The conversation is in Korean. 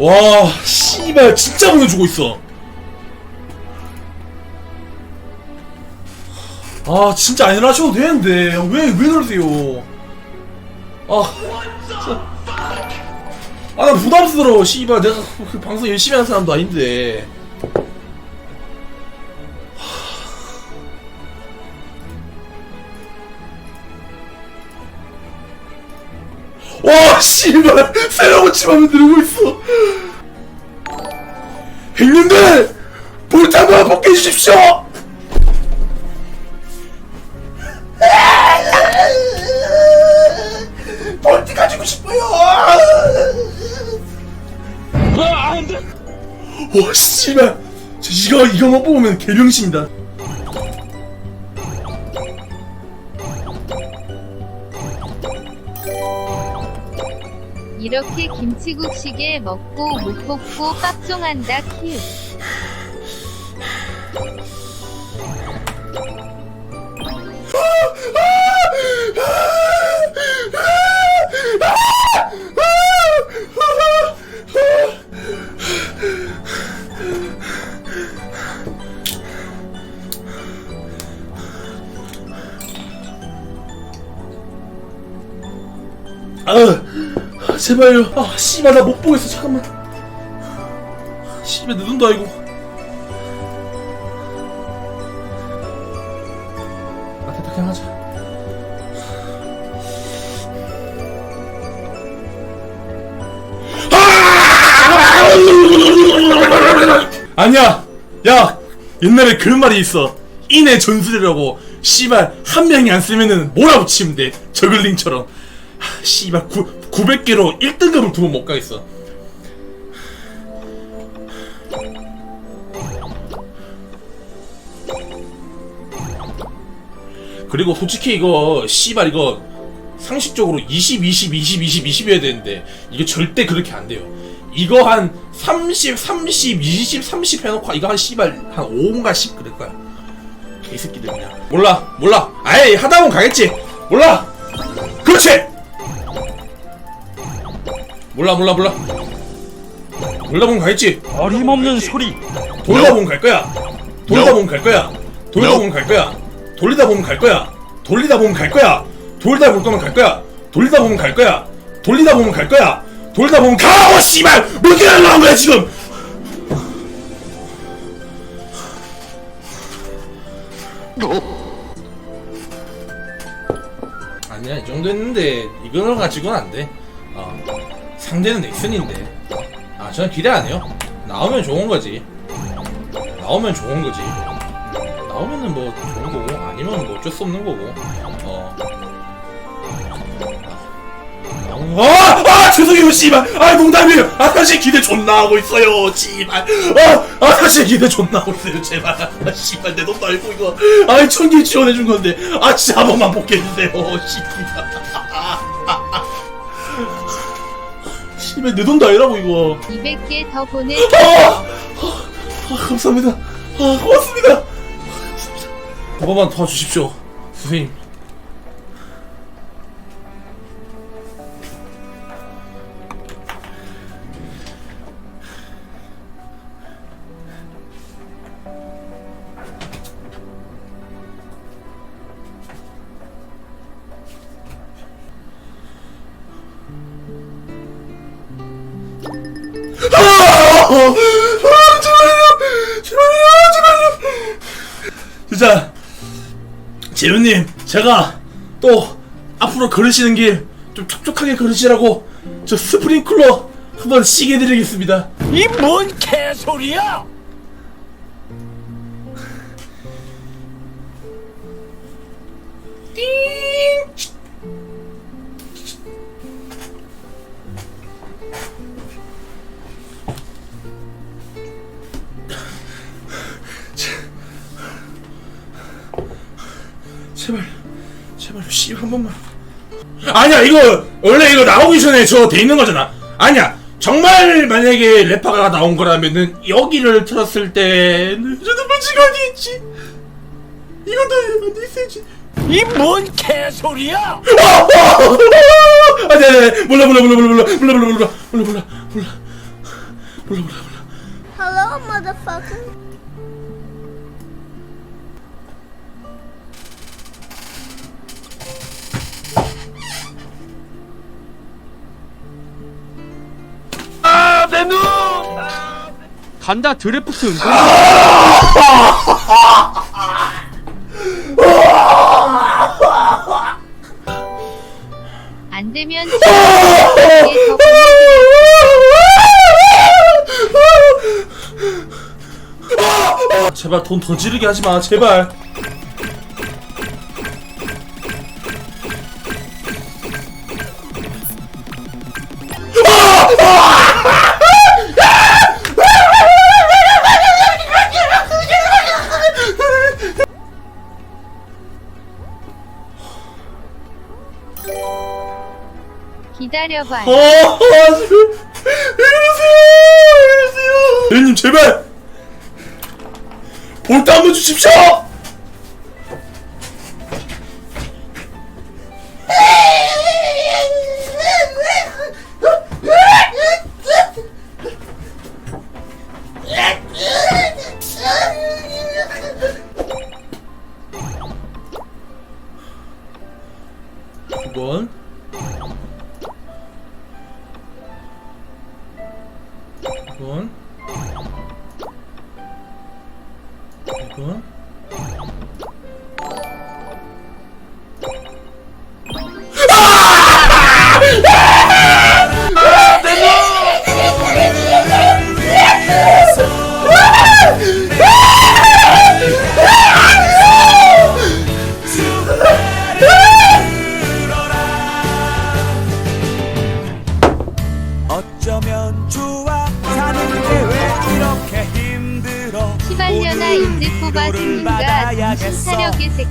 와 씨발 진짜 보내주고 있어. 아 진짜 안 일어나셔도 되는데. 왜왜 그러세요? 아. 진짜 아나 부담스러워 씨발. 내가 그 방송 열심히 하는 사람도 아닌데. 와 씨발. 새로운 치마을 들고 있어 와 씨발. 저 이거 이거만 뽑으면 개병신이다. 이렇게 김치국시게 먹고 못 뽑고 빡종한다 키읔 아 제발요 아 씨발 나 못 보겠어 잠깐만. 씨발 내 눈도 아니고. 아 됐다 그냥 하자. 아! 아니야! 야 옛날에 그런 말이 있어. 인의 전술이라고. 씨발 한 명이 안 쓰면은 몰아붙이면 돼. 저글링처럼. 하, 씨발 900개로 1등급을 두번못 가겠어 그리고 솔직히 이거 씨발 이거 상식적으로 20, 20, 20, 20, 20이어야 되는데 이게 절대 그렇게 안 돼요. 이거 한 30, 30, 20, 30 해놓고 이거 한 씨발 한 5인가 10 그럴 거야. 개새끼들 그냥. 몰라, 몰라. 아예 하다 보면 가겠지. 몰라. 그렇지. 몰라, 몰라, 몰라. 몰라 보면 가겠지. 어림없는 소리 돌다 보면 갈 거야. 돌다 보면 갈 거야. 돌다 보면 갈 거야. 돌리다 보면 갈 거야. 돌리다 보면 갈 거야. 돌다 볼 거면 갈 거야. 돌리다 보면 갈 거야. 돌리다 보면 갈 거야. 돌다 보면 가라고 씨발! 몇 개나 나온 거야 지금? 아니야 이 정도 했는데 이거를 가지고는 안 돼. 어. 상대는 넥슨인데. 아 저는 기대 안 해요. 나오면 좋은 거지. 나오면 좋은 거지. 나오면은 뭐 좋은 거고 아니면 뭐 어쩔 수 없는 거고. 어. 아, 아, 죄송해요, 씨발. 아, 농담이에요. 아, 사실 기대 존나 하고 있어요, 씨발. 아, 아, 사실 기대 존나 하고 있어요, 제발. 아, 씨발, 내 돈도 알고 이거. 아, 천개 지원해준 건데. 아, 진짜 한 번만 복귀해주세요, 씨발. 씨발, 내 돈도 아니라고, 이거. 200개 더 보내 아, 아, 감사합니다. 아, 고맙습니다. 한 번만 도와주십시오, 선생님. 재훈님 제가 또 앞으로 걸으시는 길 좀 촉촉하게 걸으시라고 저 스프링클러 한번 시게 해드리겠습니다. 이 뭔 개소리야 제발 제발 씨한 번만 아니야 이거 원래 이거 나오기 전에 저 돼 있는 거잖아 아니야 정말 만약에 래퍼가 나온 거라면은 여기를 틀었을 때는 저도 문제가 어디 있지 이것도 어디 있어야지 이 뭔 개소리야 아네 네, 몰라 몰라 몰라 몰라 몰라 몰라 몰라 몰라 몰라 몰라 몰라 몰라 몰라 몰라 Hello, motherfucker. 내 눈. 간다 드래프트 은근. 안 되면 제발 돈 더 지르게 하지 마 제발 기다려봐요. 어, 이러세요, 이러세요. 대리님 제발 볼때 한번 주십시오. 두 번. 이건 차려 개새끼.